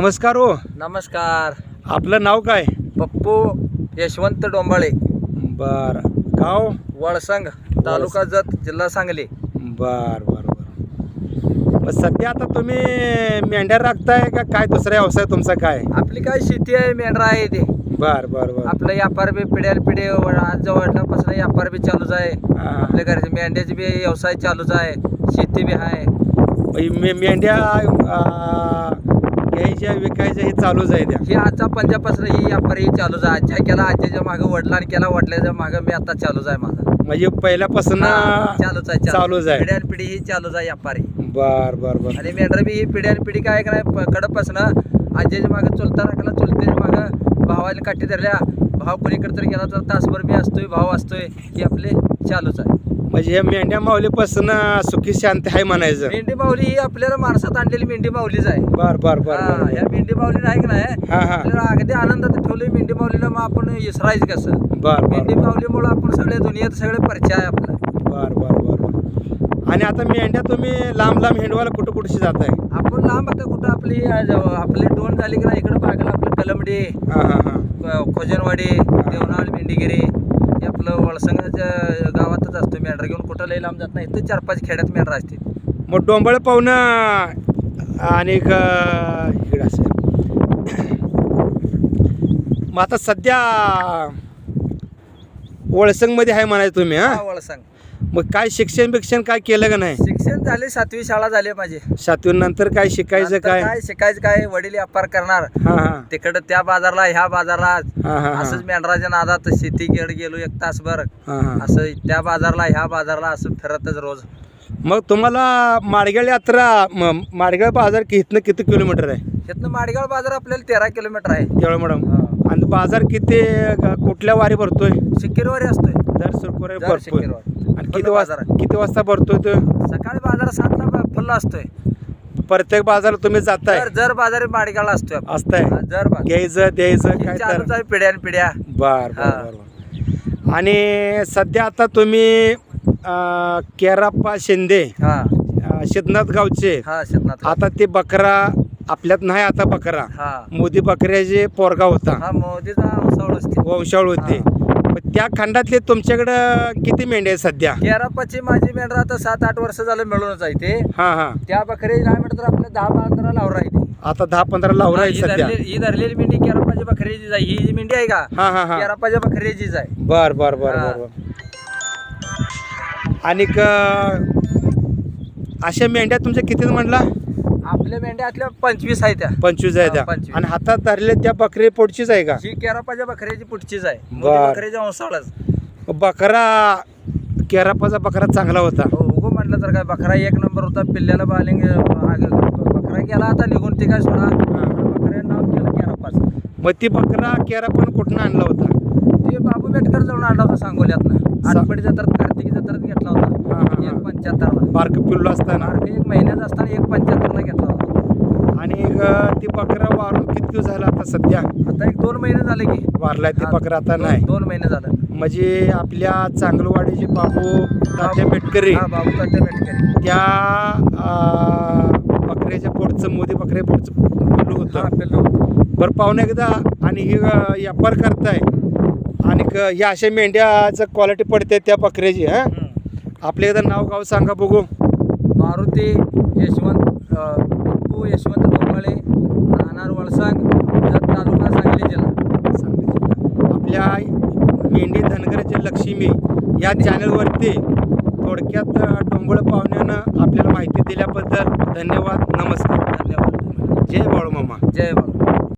नमस्कार हो. नमस्कार. आपलं नाव काय? पप्पू यशवंत डोंबाळे. बर. गाव? वळसंग तालुका जत जिल्हा सांगली. बर बर बर. मग सध्या आता तुम्ही मेंढ्या राखताय का काय दुसरा व्यवसाय तुमचा काय? आपली काय शेती आहे मेंढरा आहे ते. बर बर बर. आपलं व्यापार बी पिढ्याला पिढी आज वडिलांपासून व्यापार बी चालूच आहे. हा. आपल्या घरचे मेंढ्याचे बी व्यवसाय चालूच आहे. शेती बी आहे. मे- मेंढ्या घ्यायच्या विकायच्या हे चालूच आहे त्या ही आजचा पंजाबपासून ही व्यापार ही चालूच आहे. आजच्या केला आजच्या मागं वडिलांनी केला वडिलाच्या मागं मी आता चालूच आहे माझा. म्हणजे पहिल्यापासून हा, चालूच आहे चालूच आहे. पिढ्यान पिढी ही चालूच आहे व्यापारी. बर बर बर. आणि मेंढरा बी ही पिढ्यान पिढी काय कराय कडपासून आजीच्या मागं चुलता राखला चुलतेच्या मागं भावाला काठी धरल्या. भाव कोणीकडे तर गेला तर तासभर मी असतोय भाव असतोय ही आपले चालूच आहे. म्हणजे हे मेंढ्या माऊलीपासून सुखी शांती आहे म्हणायचं. मेंढी माऊली ही आपल्याला माणसात आणलेली मेंढी माऊलीच आहे. बर बर बर हा, बर. या मेंढी माऊली नाही का नाही? हा हा. आपल्याला अगदी आनंदात ठेवली मेंढी माऊलीला मग आपण इसरायचं कसं? बर बर मेंढी माऊलीमुळे आपण सगळ्या दुनियेत सगळे परिचय आहे आपला. बर बर बर बर. आणि आता मेंढ्या तुम्ही लांब लांब हिंडवायला कुठं कुठशी जात आहे आपण लांब आता कुठं आपली आज आपली दोन झाली की नाही? इकडं बागला आपलं कलमडी हा हा हा. खोजनवाडी देवनाळ मेंढीगिरी हे आपलं वळसंगाच्या मेंढरा लांब जात नाही. तर चार पाच खेड्यात मेंढरा असते मग डोंबळ पाहुणं आणि इकडं असेल. मग आता सध्या वळसंगमध्ये आहे म्हणायचं तुम्ही हा? वळसंग. मग काय शिक्षण बिक्षण काय केलं का नाही? शिक्षण झाले सातवी शाळा झाली माझी. सातवी नंतर काय शिकायचं नंतर काय? काय शिकायचं काय? वडील व्यापार करणार. हा हा. तिकडं त्या बाजारला ह्या बाजारला. हा हा असंच मेंढराच्या नादात शेती गेड गेलो एक तासभर. हा हा. असं त्या बाजारला ह्या बाजारला असं फिरतच रोज. मग तुम्हाला माडगळ यात्रा म- माडगळ बाजार कि इथनं किती किलोमीटर आहे? इथनं माडगाव बाजार आपल्याला तेरा किलोमीटर आहे. तेवढं मॅडम. आणि बाजार किती कुठल्या वारी भरतोय? शिक्कीरवारी असतोय. दर शुक्रवारी दर भरतोय. शुक्रवारी. आणि फुल किती बाजार वाजता किती वाजता भरतोय तो? सकाळी बाजार सातला ब- फुल्ल असतोय. प्रत्येक बाजारात तुम्ही जाताय? जर जर बाजार माडगावला असतोय आपण. असताय? हा, जर बाजार. घ्यायचं द्यायचं हे काय तर. चालूच आहे पिढ्यान पिढ्या. बर बर हा. बर बर. आणि सध्या आता तुम्ही अं, केराप्पा शिंदे हा. अं, सिद्धनाथ गावचे. हा शेतनाथ आता ते बकरा आपल्यात नाही आता बकरा. हा. मोदी बकऱ्याचे पोरगा होता. हा मोदीचा वंशावळ असते. वंशावळ होते. मग त्या खंडातले तुमच्याकडं किती मेंढ्या आहेत सध्या? केरापाची माझी मेंढरा आता सात आठ वर्ष झालं मिळूनच आहे ते. हा हा. त्या बकरी नाही म्हटलं तर आपल्या दहा पंधरा लावरा आहे ती. आता दहा पंधरा लावरा आहेत ही सध्या. धरलेली ही धरलेली मेंढी केरापाची बकरीचीच आहे. ही जी मेंढी आहे का? हा हा हा. केरापाच्या बकरीचीच आहे. बर बर बर हा. बर बर. आणि अशा मेंढ्या तुमच्या किती म्हणला आपल्या मेंढ्या आतल्या पंचवीस आहे त्या. पंचवीस आहे हा, त्या. पंचवीस. आणि हातात धरले त्या बकरी पोटचीच आहे का? ही केरापाच्या बकरीची पुढचीच आहे. बर. मोदी बकरीच्या वंशावळच बकरा केरापाचा बकरा चांगला होता. हो उगो म्हटलं तर काय बकरा एक नंबर होता पिल्ल्याला बालिंग बकरा गेला आता निघून ते काय सोडा. बकऱ्या नाव केलं केरापाच. मग ती बकरा केरा पण कुठनं आणला होता? ते बाबू बेटकर जाऊन आणला होता सांगोल्यातनं. आठवडी जत्रात कार्तिकी जत्रात घेतला होता. एक पंच्याहत्तरला. बारक पिल्लू असताना. एक महिन्यात असताना एक पंच्याहत्तरला घेतला होता. आणि ती बकरा वारून किती दिवस झाला आता सध्या? आता एक दोन महिने झाले की. वारलाय ती बकरा आता नाही. दोन महिने झालं. म्हणजे आपल्या चांगलवाडीचे बाबू तात्या मेटकरी बाबू तात्या बेटकरी त्या बकऱ्याच्या पोटचं मोदी बकऱ्या पोटचं पिल्लू होतं. बरं पाहुणे एकदा आणि ही व्यापार करताय. आणि क- ह्या अशा मेंढ्याचं क्वालिटी पडते त्या बकऱ्याची हां. आपल्या एकदा नाव गाव सांगा बघू. मारुती यशवंत अ, पप्पू यशवंत डोंबाळे राहणार वळसांग जत तालुका सांगली जिल्हा. सांगली जिल्हा. आपल्या मेंढी धनगरच्या लक्ष्मी या चॅनलवरती थोडक्यात अं, डोंबळ पाहुण्यानं आपल्याला माहिती दिल्याबद्दल धन्यवाद नमस्कार. धन्यवाद. जय बाळू मामा जय बाबा